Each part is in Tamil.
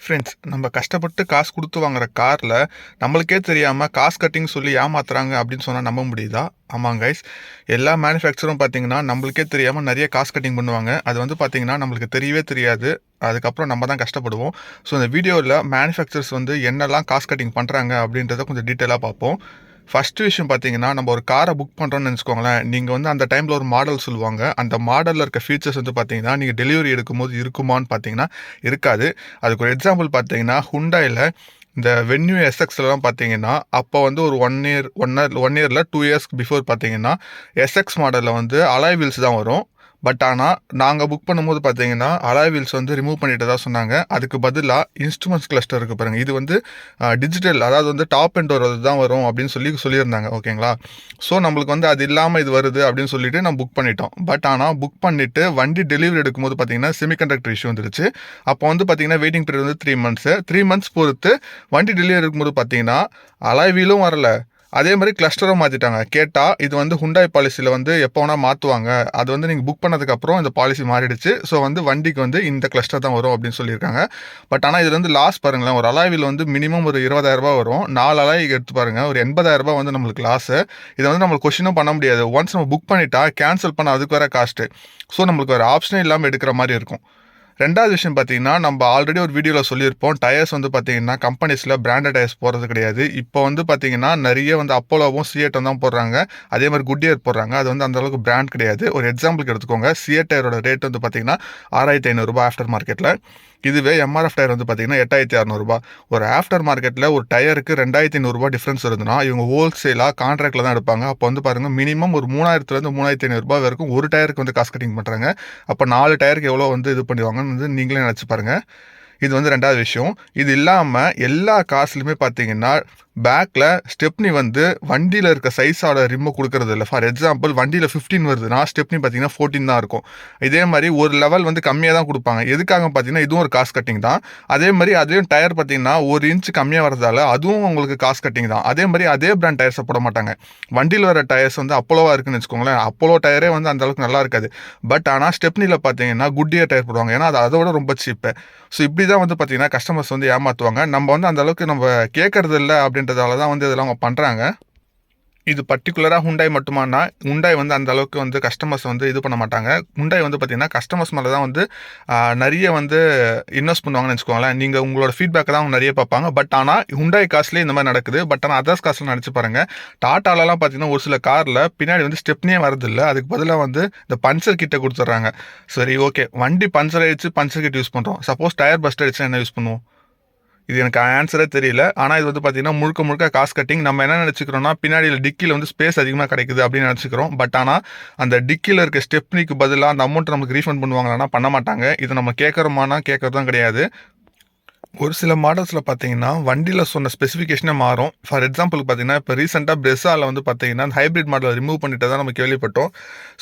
ஃப்ரெண்ட்ஸ் நம்ம கஷ்டப்பட்டு காசு கொடுத்து வாங்குற காரில் நம்மளுக்கே தெரியாமல் காசு கட்டிங் சொல்லி ஏமாத்துறாங்க அப்படின்னு சொன்னால் நம்ப முடியுதா? ஆமாங்க கைஸ் எல்லா மேனுஃபேக்சரும் பார்த்தீங்கன்னா நம்மளுக்கே தெரியாமல் நிறைய காசு கட்டிங் பண்ணுவாங்க. அது வந்து பார்த்தீங்கன்னா நம்மளுக்கு தெரியவே தெரியாது. அதுக்கப்புறம் நம்ம தான் கஷ்டப்படுவோம். ஸோ இந்த வீடியோவில் மேனுஃபேக்சர்ஸ் வந்து என்னெல்லாம் காசு கட்டிங் பண்ணுறாங்க அப்படின்றத கொஞ்சம் டீட்டெயிலாக பார்ப்போம். ஃபஸ்ட்டு விஷயம் பார்த்தீங்கன்னா நம்ம ஒரு காரை புக் பண்ணுறோன்னு நினச்சிக்கோங்களேன். நீங்கள் வந்து அந்த டைமில் ஒரு மாடல் சொல்லுவாங்க. அந்த மாடலில் இருக்க ஃபீச்சர்ஸ் வந்து பார்த்தீங்கன்னா நீங்கள் டெலிவரி எடுக்கும்போது இருக்குமான்னு பார்த்தீங்கன்னா இருக்காது. அதுக்கு ஒரு எக்ஸாம்பிள் பார்த்தீங்கன்னா ஹுண்டாயில் இந்த வென்யூ எஸ்எக்ஸ்லாம் பார்த்தீங்கன்னா அப்போ வந்து ஒரு one year one year one இயரில் டூ இயர்ஸ்க்கு பிஃபோர் பார்த்தீங்கன்னா எஸ்எக்ஸ் மாடலில் வந்து அலாய் வீல்ஸ் தான் வரும். பட் ஆனால் நாங்கள் புக் பண்ணும்போது பார்த்தீங்கன்னா அலாய் வீல்ஸ் வந்து ரிமூவ் பண்ணிட்டு தான் சொன்னாங்க. அதுக்கு பதிலாக இன்ஸ்ட்ருமெண்ட்ஸ் கிளஸ்டர் இருக்குது பாருங்கள் இது வந்து டிஜிட்டல் அதாவது வந்து டாப் அண்ட் ஒரு தான் வரும் அப்படின்னு சொல்லி சொல்லியிருந்தாங்க. ஓகேங்களா ஸோ நம்மளுக்கு வந்து அது இல்லாமல் இது வருது அப்படின்னு சொல்லிட்டு நான் புக் பண்ணிட்டோம். பட் ஆனால் புக் பண்ணிவிட்டு வண்டி டெலிவரி எடுக்கும்போது பார்த்தீங்கன்னா செமிகண்டக்டர் இஷ்யூ வந்துருச்சு. அப்போ வந்து பார்த்தீங்கன்னா வெயிட்டிங் பீரியட் வந்து த்ரீ மந்த்ஸு த்ரீ மந்த்ஸ் பொறுத்து வண்டி டெலிவரி எடுக்கும்போது பார்த்தீங்கன்னா அலாய் வீலும் வரல. அதே மாதிரி கிளஸ்டரும் மாற்றிட்டாங்க கேட்டால் இது வந்து ஹுண்டாய் பாலிசியில் வந்து எப்போ வேணால் மாற்றுவாங்க அது வந்து நீங்கள் புக் பண்ணதுக்கப்புறம் இந்த பாலிசி மாறிடுச்சு. ஸோ வந்து வண்டிக்கு வந்து இந்த கிளஸ்டர் தான் வரும் அப்படின்னு சொல்லியிருக்காங்க. பட் ஆனால் இதில் வந்து லாஸ் பாருங்களேன். ஒரு அலாய்வில் வந்து மினிமம் ஒரு இருபதாயிரரூபா வரும். நாலு அலாய்க்கு எடுத்து பாருங்கள் ஒரு எண்பதாயிரரூபா வந்து நம்மளுக்கு லாஸு இதை வந்து நம்மளுக்கு கொஷினும் பண்ண முடியாது. ஒன்ஸ் நம்ம புக் பண்ணிட்டா கேன்சல் பண்ண அதுக்கு வர காஸ்ட்டு ஸோ நம்மளுக்கு வேறு ஆப்ஷனே இல்லாமல் எடுக்கிற மாதிரி இருக்கும். ரெண்டாவது விஷயம் பார்த்தீங்கன்னா நம்ம ஆல்ரெடி ஒரு வீடியோவில் சொல்லியிருப்போம். டயர்ஸ் வந்து பார்த்தீங்கன்னா கம்பெனிஸில் பிராண்டட் டயர்ஸ் போடுறது கிடையாது. இப்போ வந்து பார்த்தீங்கன்னா நிறைய வந்து அப்போலோவும் சிஎட்டும் தான் போடுறாங்க. அதே மாதிரி குட் இயர் போடுறாங்க. அது வந்து அந்த அளவுக்கு பிராண்ட் கிடையாது. ஒரு எக்ஸாம்பிளுக்கு எடுத்துக்கோங்க. சிஎட் டயரோட ரேட் வந்து பார்த்தீங்கன்னா ஆறாயிரத்தி ஐநூறுரூபா ஆஃப்டர் மார்க்கெட்டில் இதுவே எம்ஆர்எஃப் டயர் வந்து பார்த்தீங்கன்னா எட்டாயிரத்தி அறநூறுபா ஒரு ஆஃப்டர் மார்க்கெட்டில் ஒரு டயருக்கு ரெண்டாயிரத்தி ஐநூறுரூபா டிஃப்ரென்ஸ் வருதுன்னா இவங்க ஹோல்சேலாக கான்ட்ராக்டில் தான் எடுப்பாங்க. அப்போ வந்து பாருங்கள் மினிமம் ஒரு மூணாயிரத்துலேருந்து மூணாயிரத்தி ஐநூறுரூபா வரைக்கும் ஒரு டயருக்கு வந்து காசு கட்டிங் பண்ணுறாங்க அப்போ நாலு டயருக்கு எவ்வளோ வந்து இது என்னன்னு வந்து நீங்களே நினச்சி பாருங்கள் இது வந்து ரெண்டாவது விஷயம். இது இல்லாமல் எல்லா காசுலையுமே பார்த்தீங்கன்னா பேக்கில் ஸ்டெப்னி வந்து வண்டியில் இருக்க சைஸோட ரிம்மை கொடுக்கறது இல்லை. ஃபார் எக்ஸாம்பிள் வண்டியில் ஃபிஃப்டீன் வருதுன்னா ஸ்டெப்னி பார்த்தீங்கன்னா ஃபோர்டீன் தான் இருக்கும். இதே மாதிரி ஒரு லெவல் வந்து கம்மியாக தான் கொடுப்பாங்க. எதுக்காக பார்த்தீங்கன்னா இதுவும் ஒரு காஸ்ட் கட்டிங் தான். அதே மாதிரி அதையும் டயர் பார்த்தீங்கன்னா ஒரு இன்ச் கம்மியாக வரதால அதுவும் உங்களுக்கு காஸ்ட் கட்டிங் தான். அதே மாதிரி அதே பிராண்ட் டயர்ஸை போட மாட்டாங்க. வண்டியில் வர டயர்ஸ் வந்து அப்போலோவாக இருக்குன்னு வச்சுக்கோங்களேன். அப்போலோ டயரே வந்து அந்த அளவுக்கு நல்லா இருக்காது. பட் ஆனால் ஸ்டெப்னியில் பார்த்தீங்கன்னா குட்டியர் டயர் போடுவாங்க. ஏன்னா அது அதை விட ரொம்ப சீப்பு ஸோ இப்படி தான் வந்து பார்த்தீங்கன்னா கஸ்டமர்ஸ் வந்து ஏமாற்றுவாங்க நம்ம வந்து அந்த அளவுக்கு நம்ம கேட்கறது இல்லை அப்படின்றதால தான் வந்து இதெல்லாம் அவங்க பண்ணுறாங்க இது பர்டிகுலராக ஹுண்டாய் மட்டுமானா ஹுண்டாய் வந்து அந்த அளவுக்கு வந்து கஸ்டமர்ஸ் வந்து இது பண்ண மாட்டாங்க. ஹுண்டாய் வந்து பார்த்திங்கன்னா கஸ்டமர்ஸ் மேலே தான் வந்து நிறைய வந்து இன்வெஸ்ட் பண்ணுவாங்கன்னு வச்சுக்கோங்களேன். நீங்கள் உங்களோட ஃபீட்பேக்கை தான் அவங்க நிறைய பார்ப்பாங்க. பட் ஆனால் ஹுண்டாய் காஸ்ட்லேயே இந்த மாதிரி நடக்குது. பட் ஆனால் அதர்ஸ் காஸ்ட்டில் நினச்சி பாருங்க. டாட்டாலலாம் பார்த்தீங்கன்னா ஒரு சில காரில் பின்னாடி வந்து ஸ்டெப்னே வரதில்லை அதுக்கு பதிலாக வந்து இந்த பஞ்சர் கிட்ட கொடுத்துட்றாங்க. சரி ஓகே வண்டி பஞ்சர் ஆகிடுச்சு பஞ்சர் கிட் யூஸ் பண்ணுறோம் சப்போஸ் டயர் பஸ்ட் ஆகிடுச்சுன்னா என்ன யூஸ் பண்ணுவோம்? இது எனக்கு ஆன்சரே தெரியல. ஆனால் இது வந்து பார்த்தீங்கன்னா முழுக்க முழுக்க காசு கட்டிங் நம்ம என்ன நினச்சிக்கிறோம்னா பின்னாடியில் டிக்கியில் வந்து ஸ்பேஸ் அதிகமாக கிடைக்குது அப்படின்னு நினச்சிக்கிறோம். பட் ஆனால் அந்த டிக்கியில் இருக்க ஸ்டெப்னிக்கு பதிலாக அந்த அமௌண்ட் நமக்கு ரீஃபண்ட் பண்ணுவாங்களான்னா பண்ண மாட்டாங்க. இது நம்ம கேட்குறோமானா கேட்குறதும் தான் கிடையாது. ஒரு சில மாடல்ஸில் பார்த்தீங்கன்னா வண்டியில் சொன்ன ஸ்பெசிஃபிகேஷனே மாறும். ஃபார் எக்ஸாம்பிள் பார்த்தீங்கன்னா இப்போ ரீசெண்டாக பிரெஸ்ஸாவில் வந்து பார்த்தீங்கன்னா ஹைப்ரிட் மாடல் ரிமூவ் பண்ணிட்டு தான் நம்ம கேள்விப்பட்டோம்.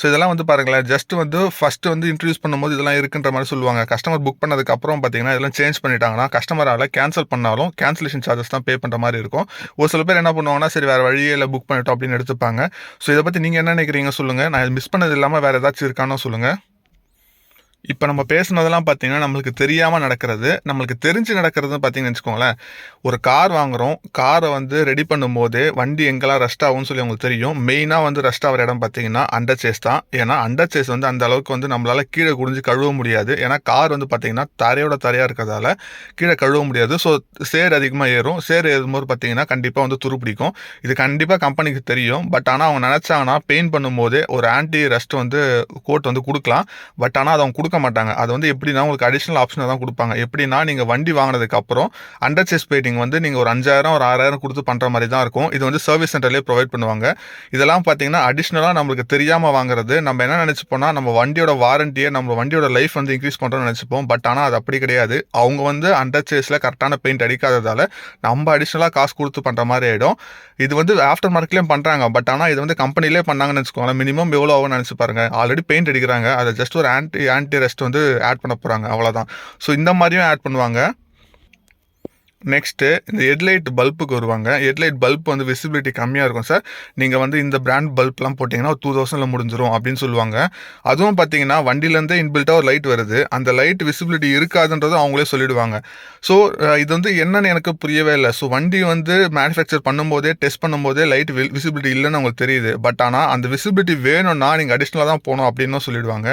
ஸோ இதெல்லாம் வந்து பாருங்களேன் ஜஸ்ட் வந்து ஃபஸ்ட்டு வந்து இன்ட்ரடியூஸ் பண்ணும்போது இதெல்லாம் இருக்குன்ற மாதிரி சொல்லுவாங்க. கஸ்டமர் புக் பண்ணதுக்கப்புறம் பார்த்தீங்கன்னா இதெல்லாம் சேஞ்ச் பண்ணிட்டாங்கன்னா கஸ்டமரால் கேன்சல் பண்ணாலும் கேன்சலேஷன் சார்ஜஸ் தான் பே பண்ணுற மாதிரி இருக்கும். ஒரு சில பேர் என்ன பண்ணுவாங்கன்னா சரி வேறு வழியே இல்லை புக் பண்ணிட்டோம் அப்படின்னு எடுத்துப்பாங்க. ஸோ இதை பற்றி நீங்கள் என்ன நினைக்கிறீங்க சொல்லுங்கள் நான் மிஸ் பண்ணது இல்லாமல் வேறு ஏதாச்சும் இருக்கானோ சொல்லுங்கள் இப்போ நம்ம பேசுனதெல்லாம் பார்த்தீங்கன்னா நம்மளுக்கு தெரியாமல் நடக்கிறது நம்மளுக்கு தெரிஞ்சு நடக்கிறதுன்னு பார்த்தீங்கன்னு வச்சுக்கோங்களேன். ஒரு கார் வாங்குறோம் காரை வந்து ரெடி பண்ணும்போது வண்டி எங்கெல்லாம் ரஸ்ட் ஆகும்னு சொல்லி உங்களுக்கு தெரியும். மெயினாக வந்து ரஸ்ட் ஆகிற இடம் பார்த்தீங்கன்னா அண்டர் சேஸ் தான். ஏன்னா அண்டர் சேஸ் வந்து அந்த அளவுக்கு வந்து நம்மளால் கீழே குடிஞ்சு கழுவ முடியாது. ஏன்னா கார் வந்து பார்த்தீங்கன்னா தரையோட தரையாக இருக்கிறதால கீழே கழுவ முடியாது. ஸோ சேர் அதிகமாக ஏறும். சேர் ஏறும்போது பார்த்தீங்கன்னா கண்டிப்பாக வந்து துரு பிடிக்கும். இது கண்டிப்பாக கம்பெனிக்கு தெரியும். பட் ஆனால் அவங்க நினச்சாங்கன்னா பெயிண்ட் பண்ணும்போதே ஒரு ஆன்டி ரஸ்ட் வந்து கோட் வந்து கொடுக்கலாம். பட் ஆனால் அதை அவங்க கொடுக்க மாட்டாங்க. அது வந்து எப்படின்னா உங்களுக்கு அடிஷ்னல் ஆப்ஷனை தான் கொடுப்பாங்க. எப்படின்னா நீங்கள் வண்டி வாங்கினதுக்கு அப்புறம் அண்டர் செஸ் பெயிண்டிங் வந்து நீங்கள் ஒரு அஞ்சாயிரம் ஒரு ஆறாயிரம் கொடுத்து பண்ணுற மாதிரி தான் இருக்கும். இது வந்து சர்வீஸ் சென்டர்லேயே ப்ரொவைட் பண்ணுவாங்க. இதெல்லாம் பார்த்தீங்கன்னா அடிஷ்னலாக நம்மளுக்கு தெரியாமல் வாங்குறது நம்ம என்ன நினச்சிப்போம்னா நம்ம வண்டியோட வாரண்டியை நம்ம வண்டியோட லைஃப் வந்து இன்க்ரீஸ் பண்ணுறோம்னு நினச்சிப்போம் பட் ஆனால் அது அப்படி கிடையாது. அவங்க வந்து அண்டர் சேஸில் கரெக்டான பெயிண்ட் அடிக்காததால நம்ம அடிஷ்னலாக காசு கொடுத்து பண்ணுற மாதிரி ஆகிடும் இது வந்து ஆஃப்டர் மார்க்கெட்லேயும் பண்ணுறாங்க பட் ஆனால் இது வந்து கம்பெனிலே பண்ணாங்கன்னு வச்சுக்கோங்களேன். மினிமம் எவ்வளோ ஆகும்னு நினச்சி பாருங்க. ஆல்ரெடி பெயிண்ட் அடிக்கிறாங்க. அதை ஜஸ்ட் ஒரு ஆன்டி ஆன்டி ரெஸ்ட் வந்து ஆட் பண்ண போகிறாங்க அவ்வளோதான் ஸோ இந்த மாதிரியும் ஆட் பண்ணுவாங்க. நெக்ஸ்ட்டு இந்த ஹெட்லைட் பல்புக்கு வருவாங்க. ஹெட்லைட் பல்ப் வந்து விசிபிலிட்டி கம்மியாக இருக்கும் சார் நீங்கள் வந்து இந்த பிராண்ட் பல்ப்லாம் போட்டிங்கன்னா டூ தௌசண்டில் முடிஞ்சிரும் அப்படின்னு சொல்லுவாங்க. அதுவும் பார்த்தீங்கன்னா வண்டியிலேருந்தே இன்பில்ட்டாக ஒரு லைட் வருது. அந்த லைட் விசிபிலிட்டி இருக்காதுன்றதும் அவங்களே சொல்லிடுவாங்க. ஸோ இது வந்து என்னென்னு எனக்கு புரியவே இல்லை. ஸோ வண்டி வந்து மேனுஃபேக்சர் பண்ணும்போதே டெஸ்ட் பண்ணும்போதே லைட் விசிபிலிட்டி இல்லைன்னு அவங்களுக்கு தெரியுது. பட் ஆனால் அந்த விசிபிலிட்டி வேணும்னா நீங்கள் அடிஷ்னலாக தான் போகணும் அப்படின்னு சொல்லிடுவாங்க.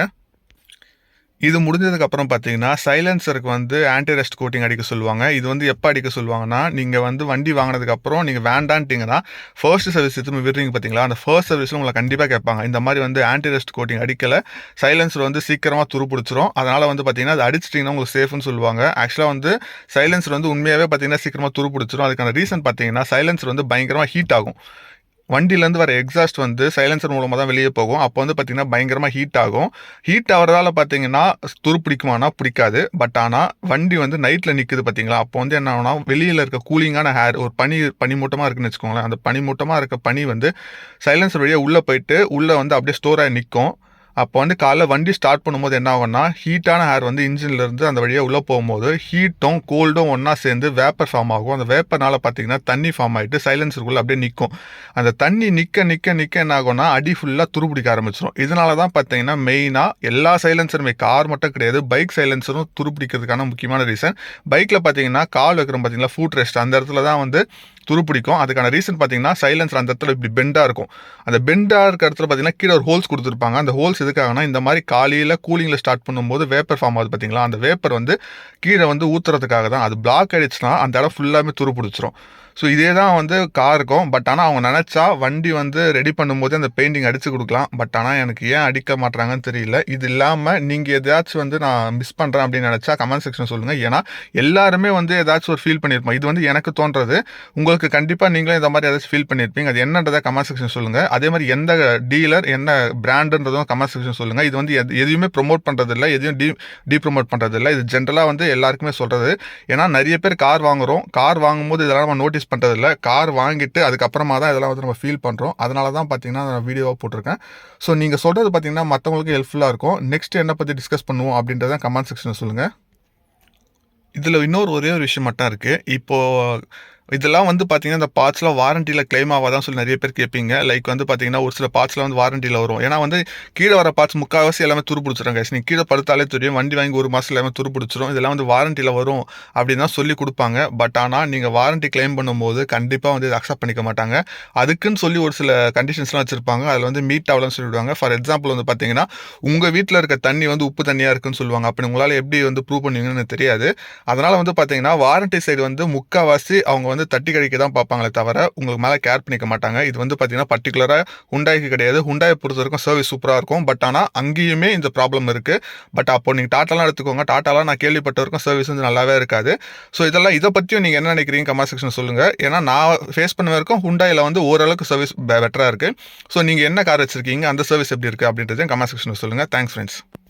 இது முடிஞ்சதுக்கு அப்புறம் பார்த்தீங்கன்னா சைலன்சருக்கு வந்து ஆன்டி ரெஸ்ட் கோட்டிங் அடிக்க சொல்லுவாங்க. இது வந்து எப்போ அடிக்க சொல்லுவாங்கன்னா நீங்கள் வந்து வண்டி வாங்கினதுக்கு அப்புறம் நீங்கள் வேண்டான்ட்டிங்கன்னா ஃபர்ஸ்ட் சர்வீஸ் திரும்ப விடுறீங்க பார்த்தீங்களா? அந்த ஃபர்ஸ்ட் சர்வீஸில் உங்களை கண்டிப்பாக கேட்பாங்க. இந்த மாதிரி வந்து ஆன்டி ரெஸ்ட் கோட்டிங் அடிக்கலை. சைலன்சர் வந்து சீக்கிரமாக துருப்பிடிச்சிரும். அதனால் வந்து பார்த்தீங்கன்னா அது அடிச்சிட்டிங்கன்னா உங்களுக்கு சேஃப்னு சொல்லுவாங்க. ஆக்சுவலாக வந்து சைலன்சர் வந்து உண்மையாகவே பார்த்தீங்கன்னா சீக்கிரமாக துருப்பிடிச்சிரும். அதுக்கான ரீசன் பார்த்தீங்கன்னா சைலன்சர் வந்து பயங்கரமாக ஹீட் ஆகும். வண்டியிலேருந்து வர எக்ஸாஸ்ட் வந்து சைலன்சர் மூலமாக தான் வெளியே போகும். அப்போ வந்து பார்த்திங்கன்னா பயங்கரமாக ஹீட் ஆகும். ஹீட் ஆகிறதால பார்த்தீங்கன்னா துரு பிடிக்குமானா பிடிக்காது. பட் ஆனால் வண்டி வந்து நைட்டில் நிற்குது பார்த்தீங்களா? அப்போ வந்து என்ன ஆகும்னா வெளியில் இருக்க கூலிங்கான ஹேர் ஒரு பனி பனிமூட்டமாக இருக்குன்னு வச்சுக்கோங்களேன். அந்த பனிமூட்டமாக இருக்க பனி வந்து சைலன்சர் வழியாக உள்ளே போயிட்டு உள்ளே வந்து அப்படியே ஸ்டோர் ஆகி நிற்கும். அப்போ வந்து காலைல வண்டி ஸ்டார்ட் பண்ணும்போது என்ன ஆகும்னா ஹீட்டான ஹேர் வந்து இன்ஜின்லேருந்து அந்த வழியாக உள்ளே போகும்போது ஹீட்டும் கோல்டும் ஒன்றா சேர்ந்து வேப்பர் ஃபார்ம் ஆகும். அந்த வேப்பர்னால் பார்த்தீங்கன்னா தண்ணி ஃபார்ம் ஆகிட்டு சைலன்சருக்குள்ளே அப்படியே நிற்கும் அந்த தண்ணி நிற்க நிற்க நிற்க என்ன ஆகும்னா அடி ஃபுல்லாக துருப்பிடிக்க ஆரம்பிச்சிடும் இதனால தான் பார்த்தீங்கன்னா மெயினாக எல்லா சைலன்சருமே கார் மட்டும் கிடையாது பைக் சைலன்சரும் துருப்பிடிக்கிறதுக்கான முக்கியமான ரீசன் பைக்கில் பார்த்தீங்கன்னா கால் வைக்கிறோம் பார்த்தீங்களா ஃபுட் ரெஸ்ட் அந்த இடத்துல தான் வந்து துருப்பிடிக்கும். அதுக்கான ரீசன் பார்த்தீங்கன்னா சைலன்ஸ் அந்த இடத்துல இப்படி பெண்டாக இருக்கும். அந்த பெண்டாக இருக்கிற இடத்துல பார்த்தீங்கன்னா கீழே ஒரு ஹோல்ஸ் கொடுத்துருப்பாங்க. அந்த ஹோல்ஸ் எதுக்காகனா இந்த மாதிரி காலையில் கூலிங்கில் ஸ்டார்ட் பண்ணும்போது வேப்பர் ஃபார்ம் ஆகுது பார்த்தீங்களா அந்த வேப்பர் வந்து கீழே வந்து ஊற்றுறதுக்காக தான் அது பிளாக் ஆகிடுச்சுன்னா அந்த இடம் ஃபுல்லாமே துருப்பிடிச்சிரும். ஸோ இதே தான் வந்து கார் இருக்கும். பட் ஆனால் அவங்க நினச்சா வண்டி வந்து ரெடி பண்ணும்போது அந்த பெயிண்டிங் அடித்து கொடுக்கலாம். பட் ஆனால் எனக்கு ஏன் அடிக்க மாட்டாங்கன்னு தெரியல. இது இல்லாமல் நீங்கள் எதாச்சும் வந்து நான் மிஸ் பண்ணுறேன் அப்படின்னு நினச்சா கமெண்ட் செக்ஷன் சொல்லுங்கள் ஏன்னா எல்லாருமே வந்து ஏதாச்சும் ஒரு ஃபீல் பண்ணியிருப்போம் இது வந்து எனக்கு தோன்றது. உங்களுக்கு கண்டிப்பாக நீங்களும் இந்த மாதிரி ஏதாச்சும் ஃபீல் பண்ணியிருப்பீங்க அது என்னன்றதை கமெண்ட் செக்ஷன் சொல்லுங்கள் அதே மாதிரி எந்த டீலர் என்ன பிராண்டுன்றதும் கமெண்ட் செக்ஷன் சொல்லுங்கள் இது வந்து எது எதுவுமே ப்ரொமோட் பண்ணுறதில்ல எதையும் டீ டீ ப்ரொமோட் பண்ணுறதில்ல இது ஜென்ரலாக வந்து எல்லாருக்குமே சொல்கிறது ஏன்னா நிறைய பேர் கார் வாங்குகிறோம் கார் வாங்கும்போது இதெல்லாம் நம்ம நோட்டீஸ் பண்ணுறதில்ல கார் வாங்கிட்டு அதுக்கப்புறமா தான் இதெல்லாம் வந்து நம்ம ஃபீல் பண்ணுறோம் அதனால தான் பார்த்தீங்கன்னா நான் வீடியோவாக போட்டிருக்கேன். ஸோ நீங்கள் சொல்கிறது பார்த்தீங்கன்னா மற்றவங்களுக்கு ஹெல்ப்ஃபுல்லாக இருக்கும். நெக்ஸ்ட் என்ன பற்றி டிஸ்கஸ் பண்ணுவோம் அப்படின்றத கமெண்ட் செக்ஷனில் சொல்லுங்கள் இதில் இன்னொரு ஒரே ஒரு விஷயம் மட்டும் இருக்குது இப்போது இதெல்லாம் வந்து பார்த்தீங்கன்னா இந்த பார்ட்ஸ்லாம் வாரண்டியில் கிளைம் ஆகாதான் சொல்லி நிறைய பேர் கேட்பீங்க. லைக் வந்து பார்த்தீங்கன்னா ஒரு சில பார்ட்ஸ்லாம் வந்து வாரண்டியில் வரும். ஏன்னா வந்து கீழே வர பார்ட்ஸ் முக்கால்வாசி எல்லாமே துருப்பிடிச்சிடும் கைஸ் நீங்கள் கீழே படுத்தாலே தெரியும் வண்டி வாங்கி ஒரு மாதம் எல்லாமே துருப்பிடிச்சிடும் இதெல்லாம் வந்து வாரண்டியில் வரும் அப்படின்னு தான் சொல்லி கொடுப்பாங்க. பட் ஆனால் நீங்கள் வாரண்டி கிளைம் பண்ணும்போது கண்டிப்பாக வந்து இதை அக்செப்ட் பண்ணிக்க மாட்டாங்க. அதுக்குன்னு சொல்லி ஒரு சில கண்டிஷன்ஸ்லாம் வச்சுருப்பாங்க. அதில் வந்து மீட் ஆகலன்னு சொல்லிவிடுவாங்க ஃபார் எக்ஸாம்பிள் வந்து பார்த்தீங்கன்னா உங்கள் வீட்டில் இருக்க தண்ணி வந்து உப்பு தண்ணியாக இருக்குன்னு சொல்லுவாங்க. அப்படி உங்களால் எப்படி வந்து ப்ரூவ் பண்ணுவீங்கன்னு தெரியாது. அதனால் வந்து பார்த்தீங்கன்னா வாரண்டி சைடு வந்து முக்கால்வாசி அவங்க வந்து வந்து தட்டி கழிக்க தான் பார்ப்பாங்களே தவிர உங்களுக்கு மேலே கேர் பண்ணிக்க மாட்டாங்க. இது வந்து பார்த்தீங்கன்னா பர்டிகுலராக ஹுண்டாய்க்கு கிடையாது. ஹுண்டாயை பொறுத்த வரைக்கும் சர்வீஸ் சூப்பராக இருக்கும். பட் ஆனால் அங்கேயுமே இந்த ப்ராப்ளம் இருக்குது பட் அப்போ நீங்கள் டாட்டாலாம் எடுத்துக்கோங்க. டாட்டாலாம் நான் கேள்விப்பட்ட வரைக்கும் சர்வீஸ் வந்து நல்லாவே இருக்காது. ஸோ இதெல்லாம் இதை பற்றியும் நீங்கள் என்ன நினைக்கிறீங்க கமெண்ட் செக்ஷன் சொல்லுங்கள் ஏன்னா நான் ஃபேஸ் பண்ண வரைக்கும் ஹுண்டாயில் வந்து ஓரளவுக்கு சர்வீஸ் பெட்டராக இருக்குது ஸோ நீங்கள் என்ன கார் வச்சிருக்கீங்க? அந்த சர்வீஸ் எப்படி இருக்குது அப்படின்றதையும் கமெண்ட் செக்ஷனில் சொல்லுங்கள் தேங்க்ஸ் ஃப்ரெண்ட்ஸ்